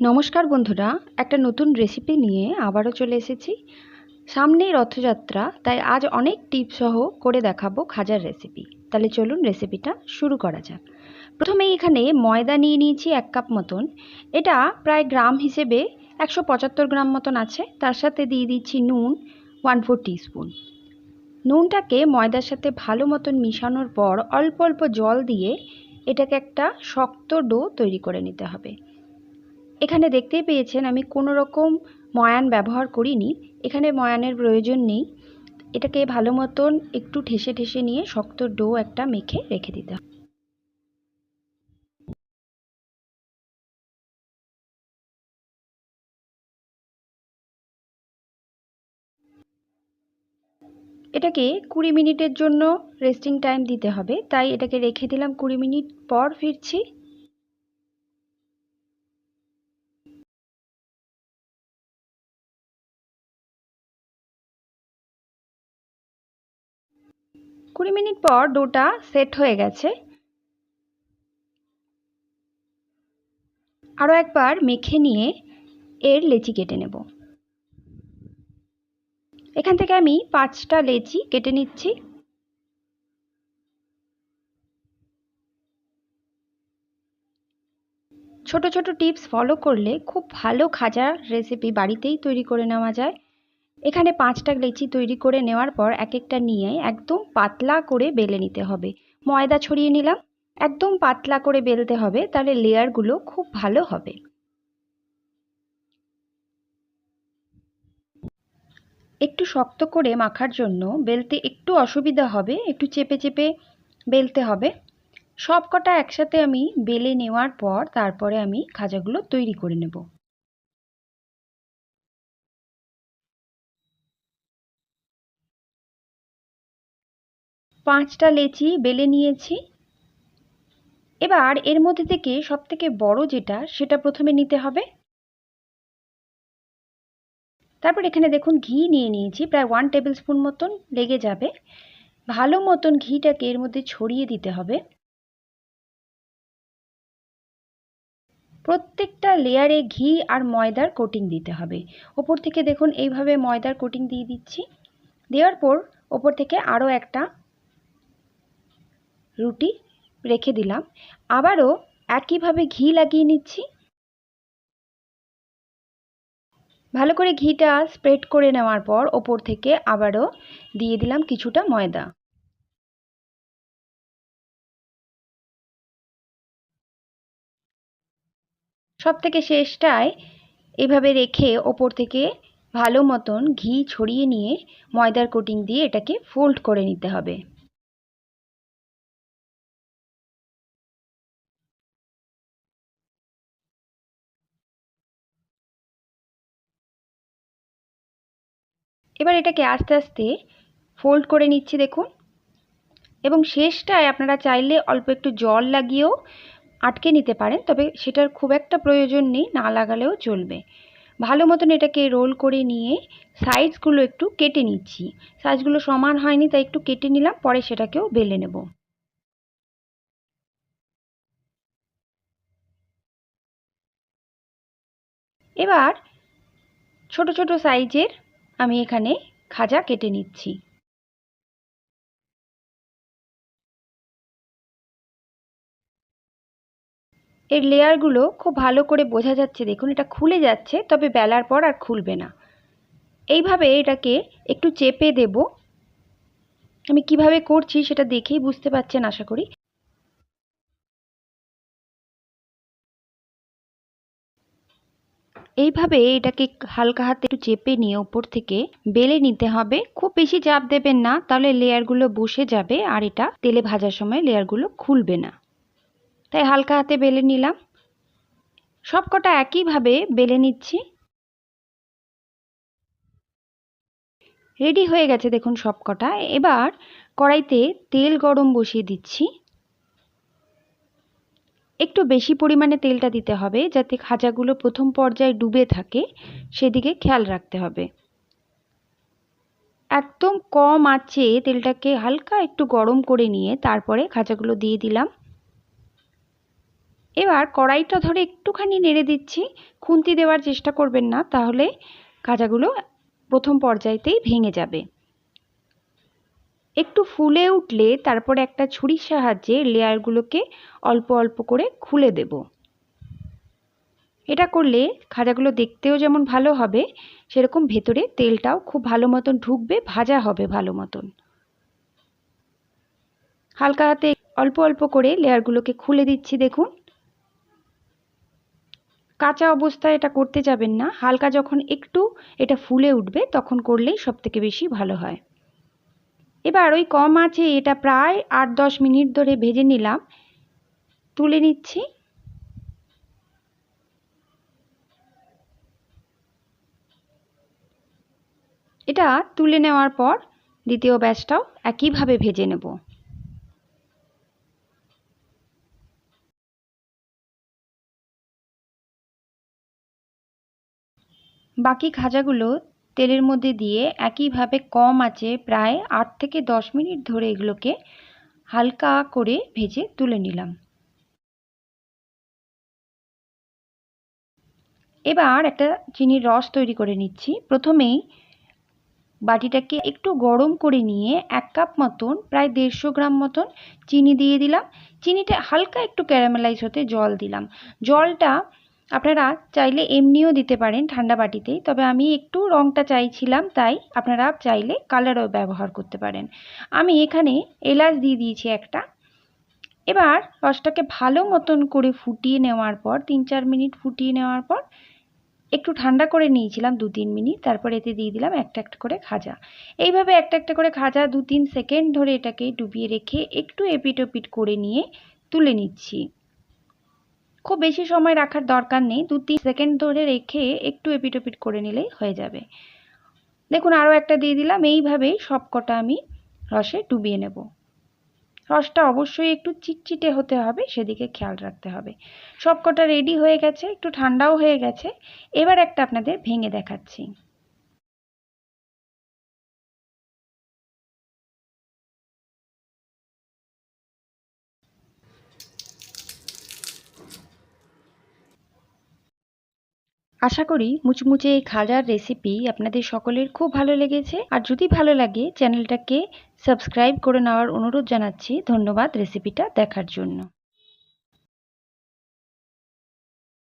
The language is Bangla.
নমস্কার বন্ধুরা, একটা নতুন রেসিপি নিয়ে আবারও চলে এসেছি। সামনেই রথযাত্রা, তাই আজ অনেক টিপস সহ করে দেখাবো খাজার রেসিপি তাহলে চলুন রেসিপিটা শুরু করা যাক। প্রথমে এখানে ময়দা নিয়ে নিয়েছি এক কাপ মতন। এটা প্রায় গ্রাম হিসেবে একশো পঁচাত্তর গ্রাম মতন আছে। তার সাথে দিয়ে দিচ্ছি নুন ওয়ান ফোর টিস্পুন নুনটাকে ময়দার সাথে ভালো মতন মিশানোর পর অল্প অল্প জল দিয়ে এটাকে একটা শক্ত ডো তৈরি করে নিতে হবে। এখানে দেখতেই পেয়েছেন আমি কোনো রকম ময়ান ব্যবহার করিনি। এখানে ময়ানের প্রয়োজন নেই। এটাকে ভালো মতন একটু ঠেসে ঠেসে নিয়ে শক্ত ডো একটা মেখে রেখে দিতে হবে। এটাকে কুড়ি মিনিটের জন্য রেস্টিং টাইম দিতে হবে। তাই এটাকে রেখে দিলাম কুড়ি মিনিট পর ফিরছি। কুড়ি মিনিট পর ডোটা সেট হয়ে গেছে। আরও একবার মেখে নিয়ে এর লেচি কেটে নেব। এখান থেকে আমি পাঁচটা লেচি কেটে নিচ্ছি। ছোট ছোট টিপস ফলো করলে খুব ভালো খাজার রেসিপি বাড়িতেই তৈরি করে নেওয়া যায়। এখানে পাঁচটা লেচি তৈরি করে নেওয়ার পর এক একটা নিয়ে একদম পাতলা করে বেলে নিতে হবে। ময়দা ছড়িয়ে নিলাম। একদম পাতলা করে বেলতে হবে, তাহলে লেয়ারগুলো খুব ভালো হবে। একটু শক্ত করে মাখার জন্য বেলতে একটু অসুবিধা হবে, একটু চেপে চেপে বেলতে হবে। সব কটা একসাথে আমি বেলে নেওয়ার পর তারপরে আমি খাজাগুলো তৈরি করে নেব। পাঁচটা লেচি বেলে নিয়েছি। এবার এর মধ্যে থেকে সব থেকে বড় যেটা, সেটা প্রথমে নিতে হবে। তারপর এখানে দেখুন ঘি নিয়ে নিয়েছি, প্রায় ওয়ান টেবিল স্পুন মতন লেগে যাবে। ভালো মতন ঘিটাকে এর মধ্যে ছড়িয়ে দিতে হবে। প্রত্যেকটা লেয়ারে ঘি আর ময়দার কোটিং দিতে হবে। ওপর থেকে দেখুন এইভাবে ময়দার কোটিং দিয়ে দিচ্ছি। দেওয়ার পর ওপর থেকে আরও একটা রুটি রেখে দিলাম। আবারও একইভাবে ঘি লাগিয়ে নিচ্ছি। ভালো করে ঘিটা স্প্রেড করে নেওয়ার পর ওপর থেকে আবারও দিয়ে দিলাম কিছুটা ময়দা। সব থেকে শেষটায় এভাবে রেখে ওপর থেকে ভালো মতন ঘি ছড়িয়ে নিয়ে ময়দার কোটিং দিয়ে এটাকে ফোল্ড করে নিতে হবে। এবার এটাকে আস্তে আস্তে ফোল্ড করে নিচ্ছি দেখুন। এবং শেষটায় আপনারা চাইলে অল্প একটু জল লাগিয়েও আটকে নিতে পারেন, তবে সেটার খুব একটা প্রয়োজন নেই, না লাগালেও চলবে। ভালো মতন এটাকে রোল করে নিয়ে সাইজগুলো একটু কেটে নিচ্ছি। সাইজগুলো সমান হয়নি, তাই একটু কেটে নিলাম, পরে সেটাকেও বেলে নেব। এবার ছোট ছোট সাইজের আমি এখানে খাজা কেটে নিচ্ছি। এর লেয়ারগুলো খুব ভালো করে বোঝা যাচ্ছে, দেখুন, এটা খুলে যাচ্ছে, তবে বেলার পর আর খুলবে না। এইভাবে এটাকে একটু চেপে দেব। আমি কীভাবে করছি সেটা দেখেই বুঝতে পারছেন, আশা করি। এইভাবে এটাকে হালকা হাতে একটু চেপে নিয়ে উপর থেকে বেলে নিতে হবে। খুব বেশি চাপ দেবেন না, তাহলে লেয়ারগুলো বসে যাবে আর এটা তেলে ভাজার সময় লেয়ারগুলো খুলবে না। তাই হালকা হাতে বেলে নিলাম। সব কটা একইভাবে বেলে নিচ্ছি। রেডি হয়ে গেছে দেখুন সব কটা। এবার কড়াইতে তেল গরম বসিয়ে দিচ্ছি। একটু বেশি পরিমাণে তেলটা দিতে হবে যাতে খাজাগুলো প্রথম পর্যায়ে ডুবে থাকে, সেদিকে খেয়াল রাখতে হবে। একদম কম আছে তেলটাকে হালকা একটু গরম করে নিয়ে তারপরে খাজাগুলো দিয়ে দিলাম। এবার কড়াইটা ধরে একটুখানি নেড়ে দিচ্ছি। খুন্তি দেওয়ার চেষ্টা করবেন না, তাহলে খাজাগুলো প্রথম পর্যায়েতেই ভেঙে যাবে। একটু ফুলে উঠলে তারপর একটা ছুরির সাহায্যে লেয়ারগুলোকে অল্প অল্প করে খুলে দেব। এটা করলে খাজাগুলো দেখতেও যেমন ভালো হবে, সেরকম ভেতরে তেলটাও খুব ভালো মতন ঢুকবে, ভাজা হবে ভালো মতন। হালকা হাতে অল্প অল্প করে লেয়ারগুলোকে খুলে দিচ্ছি, দেখুন। কাঁচা অবস্থায় এটা করতে যাবেন না, হালকা যখন একটু এটা ফুলে উঠবে, তখন করলেই সব থেকে বেশি ভালো হয়। এবার ওই কম আছে এটা প্রায় আট দশ মিনিট ধরে ভেজে নিলাম। তুলে নিচ্ছি। এটা তুলে নেওয়ার পর দ্বিতীয় ব্যাচটাও একইভাবে ভেজে নেব। বাকি খাজাগুলো তেলের মধ্যে দিয়ে একইভাবে কম আছে প্রায় আট থেকে দশ মিনিট ধরে এগুলোকে হালকা করে ভেজে তুলে নিলাম। এবার একটা চিনির রস তৈরি করে নিচ্ছি। প্রথমেই বাটিটাকে একটু গরম করে নিয়ে এক কাপ মতন, প্রায় দেড়শো গ্রাম মতন চিনি দিয়ে দিলাম। চিনিটা হালকা একটু ক্যারামেলাইজ হতে জল দিলাম। জলটা আপনারা চাইলে এমনিও দিতে পারেন ঠান্ডা বাটিতেই তবে আমি একটু রঙটা চাইছিলাম, তাই আপনারা চাইলে কালারও ব্যবহার করতে পারেন। আমি এখানে এলাচ দিয়ে দিয়েছি একটা। এবার রসটাকে ভালো মতন করে ফুটিয়ে নেওয়ার পর, তিন চার মিনিট ফুটিয়ে নেওয়ার পর, একটু ঠান্ডা করে নিয়েছিলাম দু তিন মিনিট, তারপর এতে দিয়ে দিলাম একটা একটা করে খাজা। এইভাবে একটা একটা করে খাজা দু তিন সেকেন্ড ধরে এটাকে ডুবিয়ে রেখে একটু এপিট ওপিট করে নিয়ে তুলে নিচ্ছি। খুব বেশি সময় রাখার দরকার নেই। দু তিন সেকেন্ড ধরে রেখে একটু এপিট ওপিট করে নিলেই হয়ে যাবে। দেখুন, আরও একটা দিয়ে দিলাম। এইভাবেই সব কটা আমি রসে ডুবিয়ে নেব। রসটা অবশ্যই একটু চিটচিটে হতে হবে, সেদিকে খেয়াল রাখতে হবে। সব কটা রেডি হয়ে গেছে, একটু ঠান্ডাও হয়ে গেছে। এবার একটা আপনাদের ভেঙে দেখাচ্ছি। আশা করি মুচমুচে এই খাজার রেসিপি আপনাদের সকলের খুব ভালো লেগেছে। আর যদি ভালো লাগে চ্যানেলটাকে সাবস্ক্রাইব করে নেওয়ার অনুরোধ জানাচ্ছি। ধন্যবাদ রেসিপিটা দেখার জন্য।